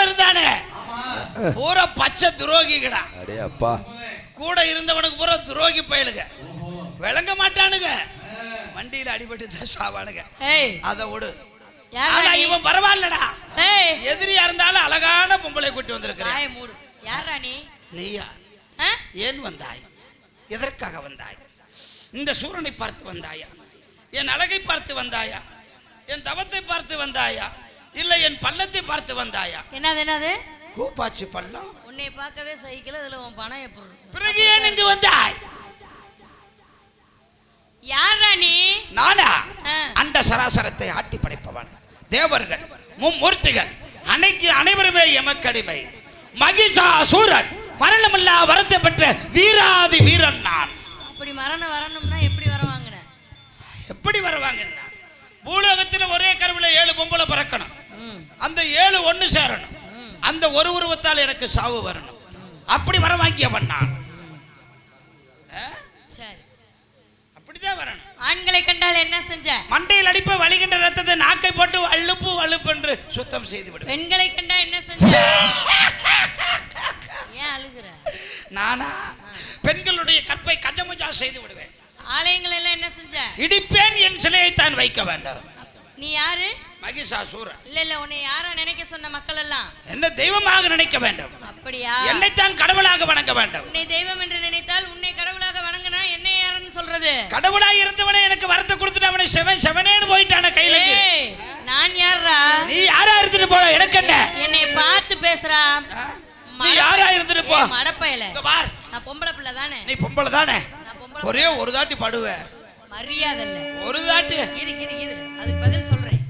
இருந்தானே? பூரா பச்சை துரோகிகடா. அடே அப்பா. கூட இருந்தவனுக்கு பூரா துரோகி பயலுங்க விளங்க மாட்டானுங்க வண்டியில அடிபட்டு தான் சாவானுங்க ஏய். அதை விடு. ஆனா? இவன் பரவாயில்லடா. எதிரியா இருந்தாலும் அழகான பொம்பளை கூட்டி வந்திருக்கிறேன் யாரா நீ? நீயா? ஏன் வந்தாய்? எதற்காக வந்தாய்? இந்த சூரனை பார்த்து வந்தாயா? என் அழகை பார்த்து வந்தாயா? என் தவத்தை பார்த்து வந்தாயா? இல்லை என் பள்ளத்தை பார்த்து வந்தாயா? என்னது என்னது? கூப்பாச்சி பள்ளம். உன்னை பார்க்கவே சைக்கிள் இதுல உன் பணம் எப்படி? பிறகு ஏன் இங்கு வந்தாய்? யாரா நீ? நானா. அண்ட சராசரத்தை ஆட்டி படைப்பவன். தேவர்கள் மும்மூர்த்திகள் அனைத்து அனைவருமே எமக்கடிமை. மகிஷாசூரன் மரணமில்லா வரத்தை பெற்ற வீராதி வீரன் நான். அப்படி மரணம் வரணும்னா எப்படி வர வாங்கின? எப்படி வருவாங்கன்னா பூலோகத்தில் ஒரே கருவில ஏழு பொம்பளை பிறக்கணும். அந்த ஏழு ஒன்று சேரணும். அந்த ஒரு உருவத்தால் எனக்கு சாவு வரணும். அப்படி வர வாங்கியவன் நான் அப்படிதான் வரணும். ஆண்களை கண்டால் என்ன செஞ்ச? மண்டையில் அடிப்ப வழிகின்ற ரத்தத்தை நாக்கை போட்டு அழுப்பு அழுப்பு என்று சுத்தம் செய்து விடுவேன் பெண்களை கண்டா என்ன செஞ்ச? ஏன் அழுகுற? நானா? பெண்களுடைய கற்பை கஜமுஜா செய்து விடுவேன். ஆலயங்கள் எல்லாம் என்ன செஞ்ச? இடிப்பேன் என் சிலையை தான் வைக்க வேண்டாம். நீ யாரு? மகிஷாசூரன். இல்ல இல்ல உன்னை யாரா நினைக்க சொன்ன மக்கள் எல்லாம் என்ன தெய்வமாக நினைக்க வேண்டும். அப்படியா? என்னைத்தான் கடவுளாக வணங்க வேண்டும். உன்னை தெய்வம் என்று நினைத்தால் உன்னை கடவுளாக வணங்கினா என்ன யாருன்னு சொல்றது? கடவுளாக இருந்தவனே எனக்கு வரத்தை கொடுத்துட்டு அவனை செவன் செவனேன்னு போயிட்டான கையில நான் யாரா நீ யாரா இருந்துட்டு போல எனக்கு என்ன? என்னை பார்த்து பேசுறா? நீ யாரா இருந்துட்டு போ. மடப்பையல. பார். நான் பொம்பளை பிள்ளை தானே? நீ பொம்பளை தானே? ஒரே ஒரு தாட்டி படுவ. மரியாதை இல்ல ஒரு தாட்டி. இரு இரு இரு. அதுக்கு பதில் சொல்றேன்.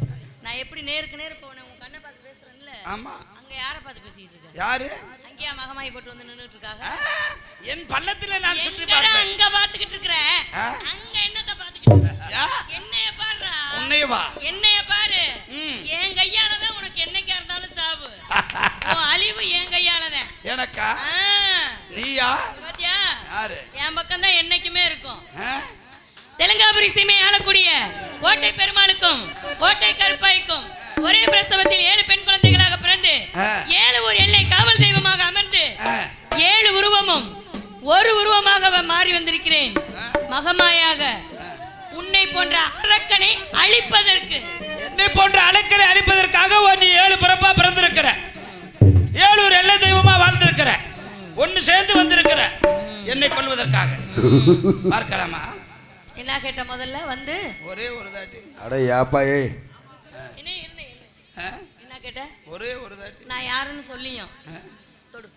நான் எப்படி நேருக்கு நேர் போனேன் உன் கண்ணை பார்த்து பேசுறேன்ல? ஆமா. அங்க யாரை பார்த்து பேசிட்டு இருக்க? யாரு? அங்கேயா மகமாயி போட்டு வந்து நின்னுட்டு இருக்காங்க என் பள்ளத்துல நான் சுற்றி பார்ப்பேன். அங்க பாத்துக்கிட்டு இருக்கிற? ஆ? அங்க என்னத்த பாத்துக்கிட்டு இருக்க? என்னைய பாருடா உன்னைய வா. என்னைய பாரு. என் கையாலதான் உனக்கு என்னைக்கா இருந்தாலும் சாவு. உன் அழிவு என் கையாலதான். எனக்கா? ஆ, நீயா? யாரு? என் பக்கம் தான் என்னைக்குமே இருக்கும்? தெலுங்காபுரி சீமை ஆளக்கூடிய கோட்டை பெருமாளுக்கும் கோட்டை கருப்பாய்க்கும் ஒரே பிரசவத்தில் ஏழு பெண் குழந்தைகளாக பிறந்து. ஏழு ஒரு எல்லை காவல் தெய்வமாக அமர்ந்து. ஏழு உருவமும் ஒரு உருவமாக மாறி வந்திருக்கிறேன். மகமாயாக உன்னை போன்ற அரக்கனை அழிப்பதற்கு. என்னை போன்ற அலைக்கடை அழிப்பதற்காக ஒரு நீ ஏழு பிறப்பா பிறந்திருக்கிற ஏழூர் எல்லை தெய்வமா என்னை கொல்வதற்காக. பார்க்கலாமா? என்ன கேட்ட முதல்ல? வந்து. ஒரே ஒரு தாட்டி. அட ஏப்பா ஏய். என்ன கேட்ட? ஒரே ஒரு தாட்டி. நான் யாருன்னு சொல்லியும்? தொடு?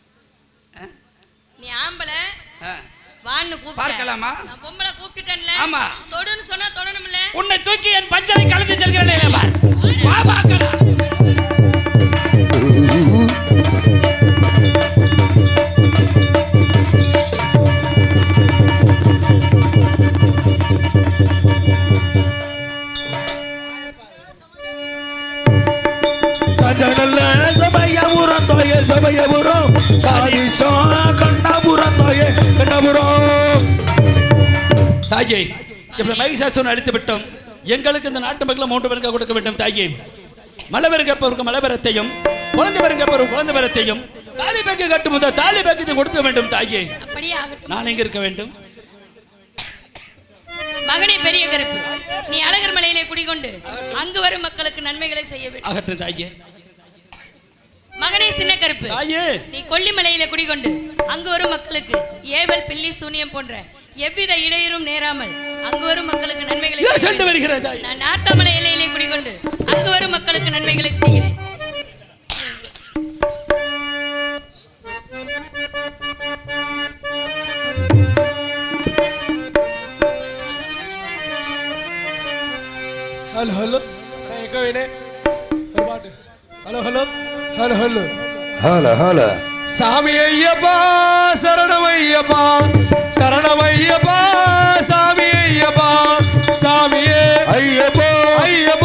நீ ஆம்பளை. ஆ. வான்னு கூப்பிட்ட. பார்க்கலாமா? நான் பொம்பளை கூப்பிட்டுட்டேன்ல. ஆமா. தொடுன்னு சொன்னா தொடணும்ல. உன்னை தூக்கி என் பஞ்சரை கலந்து செல்கிறேன் பார். சமயபுரம் சாதிசோ கண்ணபுரம் தோய கண்ணபுரம் தாயே இப்படி மகிஷாசுரன் அழித்து விட்டோம்? எங்களுக்கு இந்த நாட்டு மக்களை மூன்று பேருக்கு கொடுக்க வேண்டும் தாயே. மழை பெருங்கப்பவருக்கு மழை பெறத்தையும் குழந்தை பெருங்கப்பவருக்கு குழந்தை பெறத்தையும் தாலி பேக்கு கட்டும் முதல் தாலி பேக்கத்தை கொடுக்க வேண்டும் தாயே. நான் எங்க இருக்க வேண்டும்? மகனே பெரிய கருப்பு நீ அழகர் மலையிலே குடிகொண்டு அங்கு வரும் மக்களுக்கு நன்மைகளை செய்ய வேண்டும். ஆகட்டும் தாயே. மகனே சின்ன கருப்பு. நீ கொல்லிமலையில குடிகொண்டு அங்கு வரும் மக்களுக்கு ஏவல் பில்லி சூனியம் போன்ற எவ்வித இடையூறும் நேராமல் அங்கு வரும் மக்களுக்கு நன்மைகளை நான் நாட்டமலை இலையிலே குடிகொண்டு அங்கு வரும் மக்களுக்கு நன்மைகளை செய்கிறேன். Hello hello. Hello hello. Hello hello. Hello hello. சாமி ஐயப்பா சரணம் ஐயப்பா. சரணம் ஐயப்பா சாமி ஐயப்பா. சாமியே. ஐயப்பா. ஐயப்பா.